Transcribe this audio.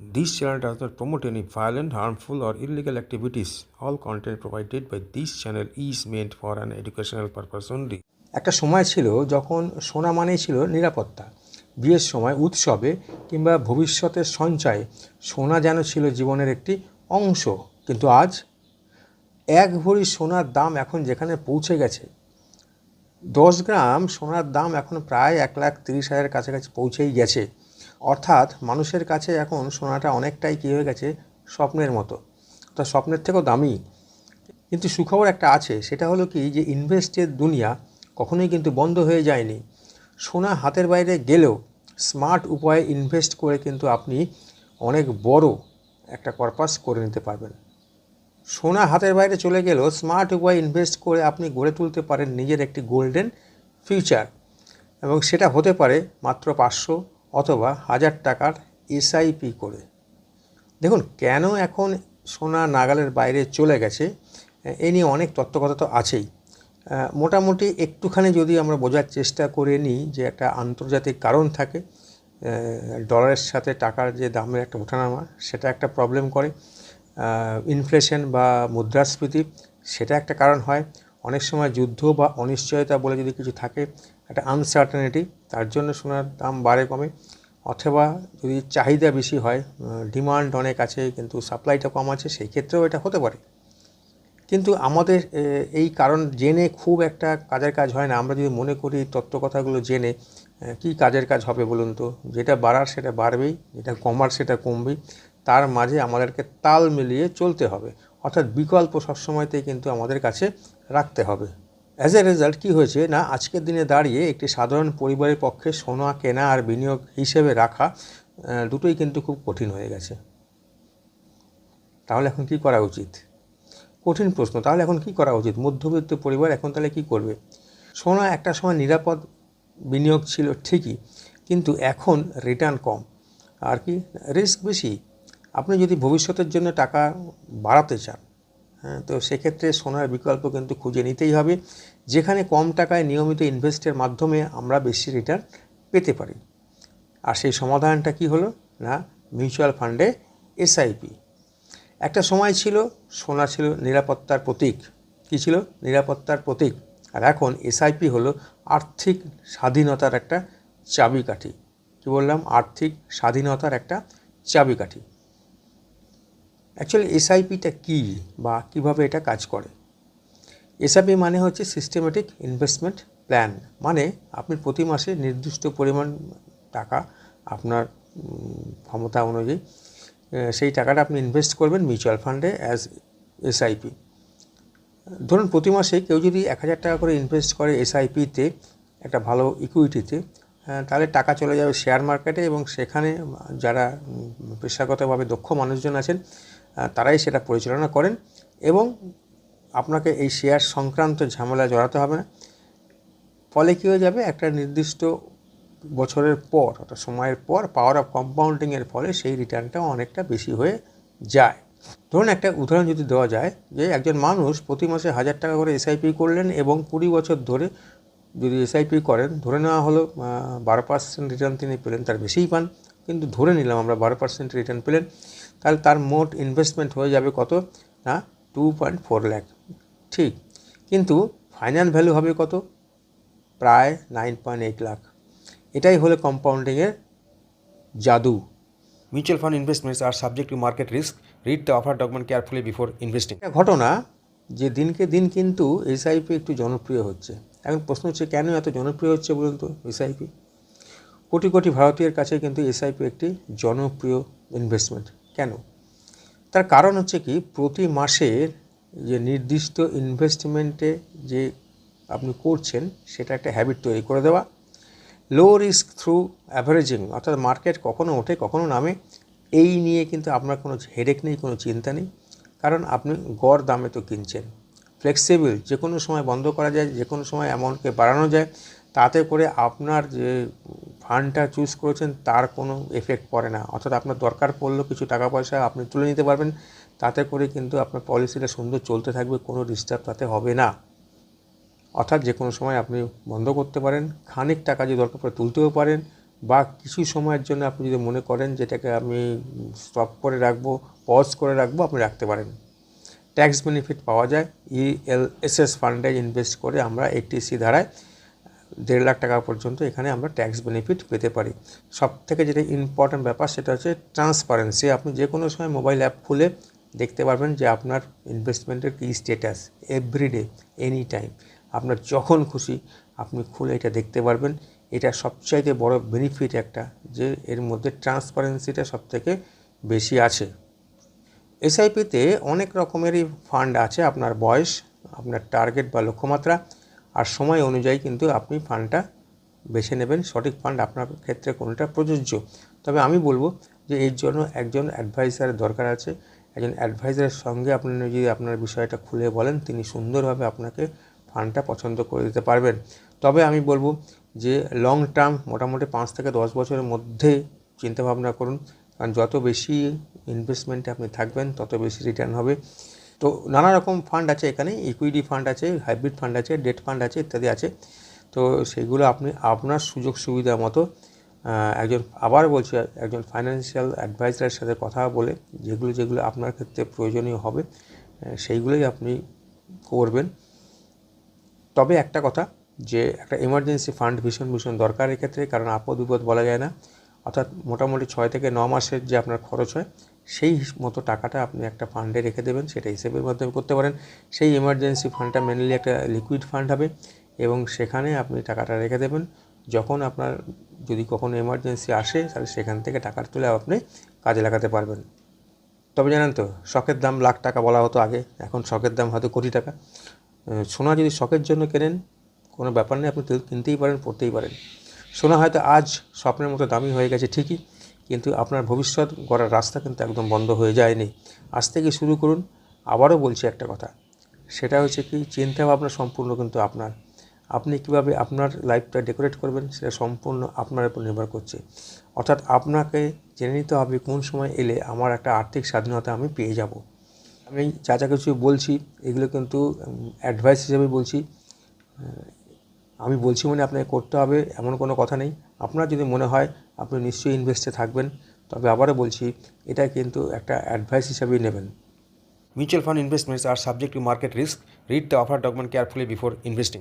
This channel does not promote any violent, harmful, or illegal activities. All content provided by this channel is meant for an educational purpose only. একটা সময় ছিল যখন সোনা মানেই ছিল নিরাপত্তা বিয়ের সময় উৎসবে কিংবা ভবিষ্যতের সঞ্চয়ে সোনা যেন ছিল জীবনের একটি অংশ কিন্তু আজ এক ভরি সোনার দাম এখন যেখানে পৌঁছে গেছে দশ গ্রাম সোনার দাম এখন প্রায় এক লাখ তিরিশ হাজারের কাছাকাছি পৌঁছেই গেছে অর্থাৎ মানুষের কাছে এখন সোনাটা অনেকটাই কী হয়ে গেছে? স্বপ্নের মতো। অর্থাৎ স্বপ্নের থেকেও দামি। কিন্তু সুখবর একটা আছে, সেটা হলো কি যে ইনভেস্টের দুনিয়া কখনোই কিন্তু বন্ধ হয়ে যায়নি। সোনা হাতের বাইরে গেলেও স্মার্ট উপায়ে ইনভেস্ট করে কিন্তু আপনি অনেক বড় একটা কর্পাস করে নিতে পারবেন। সোনা হাতের বাইরে চলে গেলেও স্মার্ট উপায়ে ইনভেস্ট করে আপনি গড়ে তুলতে পারেন নিজের একটি গোল্ডেন ফিউচার এবং সেটা হতে পারে মাত্র পাঁচশো অথবা হাজার টাকার এসআইপি করে। দেখুন, কেন এখন সোনা নাগালের বাইরে চলে গেছে, এ নিয়ে অনেক তত্ত্বকথা তো আছেই। মোটামুটি একটুখানি যদি আমরা বোঝার চেষ্টা করে নিই যে একটা আন্তর্জাতিক কারণ থাকে ডলারের সাথে টাকার যে দামের একটা ওঠানামা, সেটা একটা প্রবলেম করে। ইনফ্লেশন বা মুদ্রাস্ফীতি, সেটা একটা কারণ হয়। অনেক সময় যুদ্ধ বা অনিশ্চয়তা বলে যদি কিছু থাকে একটা আনসার্টেনিটি তার জন্য সোনার দাম বাড়ে কমে। অথবা যদি চাহিদা বেশি হয় ডিমান্ড অনেক আছে কিন্তু সাপ্লাইটা কম আছে সেই ক্ষেত্রেও এটা হতে পারে। কিন্তু আমাদের এই কারণ জেনে খুব একটা কাজের কাজ হয় না। আমরা যদি মনে করি তত্ত্বকথাগুলো জেনে এ, কী কাজের কাজ হবে বলুন তো? যেটা বাড়ার সেটা বাড়বেই যেটা কমার সেটা কমবেই। তার মাঝে আমাদেরকে তাল মিলিয়ে চলতে হবে। অর্থাৎ বিকল্প সবসময়তেই কিন্তু আমাদের কাছে রাখতে হবে। অ্যাজ এ রেজাল্ট কী হয়েছে? না, আজকের দিনে দাঁড়িয়ে একটি সাধারণ পরিবারের পক্ষে সোনা, কেনা আর বিনিয়োগ হিসেবে রাখা দুটোই কিন্তু খুব কঠিন হয়ে গেছে। তাহলে এখন কী করা উচিত? কঠিন প্রশ্ন। তাহলে এখন কি করা উচিত? মধ্যবিত্ত পরিবার এখন তাহলে কি করবে? সোনা একটা সময় নিরাপদ বিনিয়োগ ছিল ঠিকই, কিন্তু এখন রিটার্ন কম। আর কি? রিস্ক বেশি। আপনি যদি ভবিষ্যতের জন্য টাকা বাড়াতে চান তো সেক্ষেত্রে সোনার বিকল্প কিন্তু খুঁজে নিতেই হবে। যেখানে কম টাকায় নিয়মিত ইনভেস্টের মাধ্যমে আমরা বেশি রিটার্ন পেতে পারি। আর সেই সমাধানটা কি হলো? না মিউচুয়াল ফান্ডে এসআইপি একটা সময় ছিল সোনা ছিল নিরাপত্তার প্রতীক। কী ছিল? নিরাপত্তার প্রতীক। আর এখন এসআইপি হলো আর্থিক স্বাধীনতার একটা চাবিকাঠি। কী বললাম? আর্থিক স্বাধীনতার একটা চাবিকাঠি। অ্যাকচুয়ালি এসআইপিটা কী বা কীভাবে এটা কাজ করে? এসআইপি মানে হচ্ছে সিস্টেমেটিক ইনভেস্টমেন্ট প্ল্যান মানে আপনি প্রতি মাসে নির্দিষ্ট পরিমাণ টাকা আপনার ক্ষমতা অনুযায়ী সেই টাকাটা আপনি ইনভেস্ট করবেন মিউচুয়াল ফান্ডে অ্যাজ এসআইপি ধরুন প্রতি মাসে কেউ যদি এক হাজার টাকা করে ইনভেস্ট করে এসআইপিতে একটা ভালো ইকুইটিতে তাহলে টাকা চলে যাবে শেয়ার মার্কেটে এবং সেখানে যারা পেশাগতভাবে দক্ষ মানুষজন আছেন তারাই সেটা পরিচালনা করেন এবং আপনাকে এই শেয়ার সংক্রান্ত ঝামেলা জড়াতে হবে না। ফলে কী হয়ে যাবে? একটা নির্দিষ্ট বছরের পর অর্থাৎ সময়ের পর পাওয়ার অফ কম্পাউন্ডিংয়ের ফলে সেই রিটার্নটাও অনেকটা বেশি হয়ে যায়। ধরুন একটা উদাহরণ যদি দেওয়া যায় যে একজন মানুষ প্রতি মাসে হাজার টাকা করে এসআইপি করলেন এবং কুড়ি বছর ধরে যদি এসআইপি করেন, ধরে নেওয়া হলো বারো পার্সেন্ট রিটার্ন তিনি পেলেন, তার বেশিই পান। কিন্তু ধরে নিলাম আমরা বারো পার্সেন্ট রিটার্ন পেলেন। তাহলে তার মোট ইনভেস্টমেন্ট হয়ে যাবে কত? না টু পয়েন্ট ফোর ল্যাক ঠিক। কিন্তু ফাইনাল ভ্যালু হবে কত? প্রায় নাইন পয়েন্ট এইট লাখ এটাই হলো কম্পাউন্ডিংয়ের জাদু। Mutual fund investments R subject market risk. Read the offer document carefully before investing. একটা ঘটনা যে দিনকে দিন কিন্তু এসআইপি একটু জনপ্রিয় হচ্ছে। এখন প্রশ্ন হচ্ছে, কেন এত জনপ্রিয় হচ্ছে বলুন তো এসআইপি কোটি কোটি ভারতীয়ের কাছে কিন্তু এসআইপি একটি জনপ্রিয় ইনভেস্টমেন্ট কেন? তার কারণ হচ্ছে কি, প্রতি মাসের যে নির্দিষ্ট ইনভেস্টমেন্টে যে আপনি করছেন, সেটা একটা হ্যাবিট তৈরি করে দেওয়া। লো রিস্ক থ্রু অ্যাভারেজিং অর্থাৎ মার্কেট কখনো ওঠে, কখনো নামে, এই নিয়ে কিন্তু আপনার কোনো হেডেক নেই, কোনো চিন্তা নেই। কারণ আপনি গড় দামে তো কিনছেন। ফ্লেক্সিবল যে কোনো সময় বন্ধ করা যায় যে কোনো সময় অ্যামাউন্টকে বাড়ানো যায়, তাতে করে আপনার যে ফান্ডটা চুজ করেছেন, তার কোনো এফেক্ট পড়ে না। অর্থাৎ আপনার দরকার পড়লেও কিছু টাকা পয়সা আপনি তুলে নিতে পারবেন, তাতে করে কিন্তু আপনার পলিসিটা সুন্দর চলতে থাকবে, কোনো ডিস্টার্ব তাতে হবে না। অর্থাৎ যে কোনো সময় আপনি বন্ধ করতে পারেন, খানিক টাকা যদি দরকার পড়ে তুলতেও পারেন, বা কিছু সময়ের জন্য আপনি যদি মনে করেন যেটাকে আমি স্টপ করে রাখব পজ করে রাখব, আপনি রাখতে পারেন। ট্যাক্স বেনিফিট পাওয়া যায় ইএলএসএস ফান্ডে ইনভেস্ট করে আমরা এইটিসি ধারায় দেড় লাখ টাকা পর্যন্ত এখানে আমরা ট্যাক্স বেনিফিট পেতে পারি। সব থেকে যেটা ইম্পর্ট্যান্ট ব্যাপার সেটা হচ্ছে ট্রান্সপারেন্সি আপনি যে কোনো সময় মোবাইল অ্যাপ খুলে দেখতে পারবেন যে আপনার ইনভেস্টমেন্টের কী status every day any time আপনার যখন খুশি আপনি খুলে এটা দেখতে পারবেন। এটা সবচাইতে বড় বেনিফিট একটা যে এর মধ্যে ট্রান্সপারেন্সিটা সব থেকে বেশি আছে। এসআইপিতে অনেক রকমেরই ফান্ড আছে। আপনার বয়স, আপনার টার্গেট বা লক্ষ্যমাত্রা আর সময় অনুযায়ী কিন্তু আপনি ফান্ডটা বেছে নেবেন। সঠিক ফান্ড আপনার ক্ষেত্রে কোনটা প্রযোজ্য। তবে আমি বলব যে এর জন্য একজন অ্যাডভাইসারের দরকার আছে। একজন অ্যাডভাইজারের সঙ্গে আপনি যদি আপনার বিষয়টা খুলে বলেন, তিনি সুন্দরভাবে আপনাকে ফান্ডটা পছন্দ করে দিতে পারবেন। তবে আমি বলব যে লং টার্ম মোটামুটি পাঁচ থেকে দশ বছরের মধ্যে চিন্তাভাবনা করুন। কারণ যত বেশি ইনভেস্টমেন্টে আপনি থাকবেন, তত বেশি রিটার্ন হবে। তো নানা রকম ফান্ড আছে এখানে ইকুইটি ফান্ড আছে হাইব্রিড ফান্ড আছে ডেট ফান্ড আছে ইত্যাদি আছে। তো সেগুলো আপনি, আপনার সুযোগ সুবিধা মতো একজন, আবার বলছি, একজন ফাইন্যান্সিয়াল অ্যাডভাইজারের সাথে কথা বলে, যেগুলো যেগুলো আপনার ক্ষেত্রে প্রয়োজনীয় হবে সেইগুলোই আপনি করবেন। তবে একটা কথা, যে একটা এমার্জেন্সি ফান্ড ভীষণ ভীষণ দরকার এক্ষেত্রে, কারণ আপদ বিপদ বলা যায় না। অর্থাৎ মোটামুটি ছয় থেকে ন মাসের যে আপনার খরচ হয় সেই মতো টাকাটা আপনি একটা ফান্ডে রেখে দেবেন, সেটা হিসেবের মাধ্যমে করতে পারেন। সেই এমার্জেন্সি ফান্ডটা মেনলি একটা লিকুইড ফান্ড হবে এবং সেখানে আপনি টাকাটা রেখে দেবেন। যখন আপনার যদি কখনো এমার্জেন্সি আসে, তাহলে সেখান থেকে টাকাটা তুলে আপনি কাজে লাগাতে পারবেন। তবে জানেন তো, শখের দাম লাখ টাকা বলা হতো আগে, এখন শখের দাম হয়তো কোটি টাকা। সোনা যদি শখের জন্য কেনেন, কোনো ব্যাপার নেই, আপনি কিনতেই পারেন, পড়তেই পারেন। সোনা হয়তো আজ স্বপ্নের মতো দামি হয়ে গেছে ঠিকই কিন্তু আপনার ভবিষ্যৎ গড়ার রাস্তা কিন্তু একদম বন্ধ হয়ে যায়নি। আজ থেকে শুরু করুন, আবারও বলছি একটা কথা। সেটা হচ্ছে কি চিন্তা ভাবনা সম্পূর্ণ কিন্তু আপনার। আপনি কীভাবে আপনার লাইফটা ডেকোরেট করবেন, সেটা সম্পূর্ণ আপনার উপর নির্ভর করছে। অর্থাৎ আপনাকে জেনে নিতে হবে কোন সময় এলে আমার একটা আর্থিক স্বাধীনতা আমি পেয়ে যাব। আমি যা যা কিছু বলছি, এগুলো কিন্তু অ্যাডভাইস হিসেবে বলছি। আমি বলছি মানে আপনাকে করতে হবে এমন কোনো কথা নেই। আপনার যদি মনে হয় আপনি নিশ্চয়ই ইনভেস্টে থাকবেন। তবে আবারও বলছি, এটা কিন্তু একটা অ্যাডভাইস হিসাবে নেবেন। Mutual fund investments are subject to market risk read the offer document carefully before investing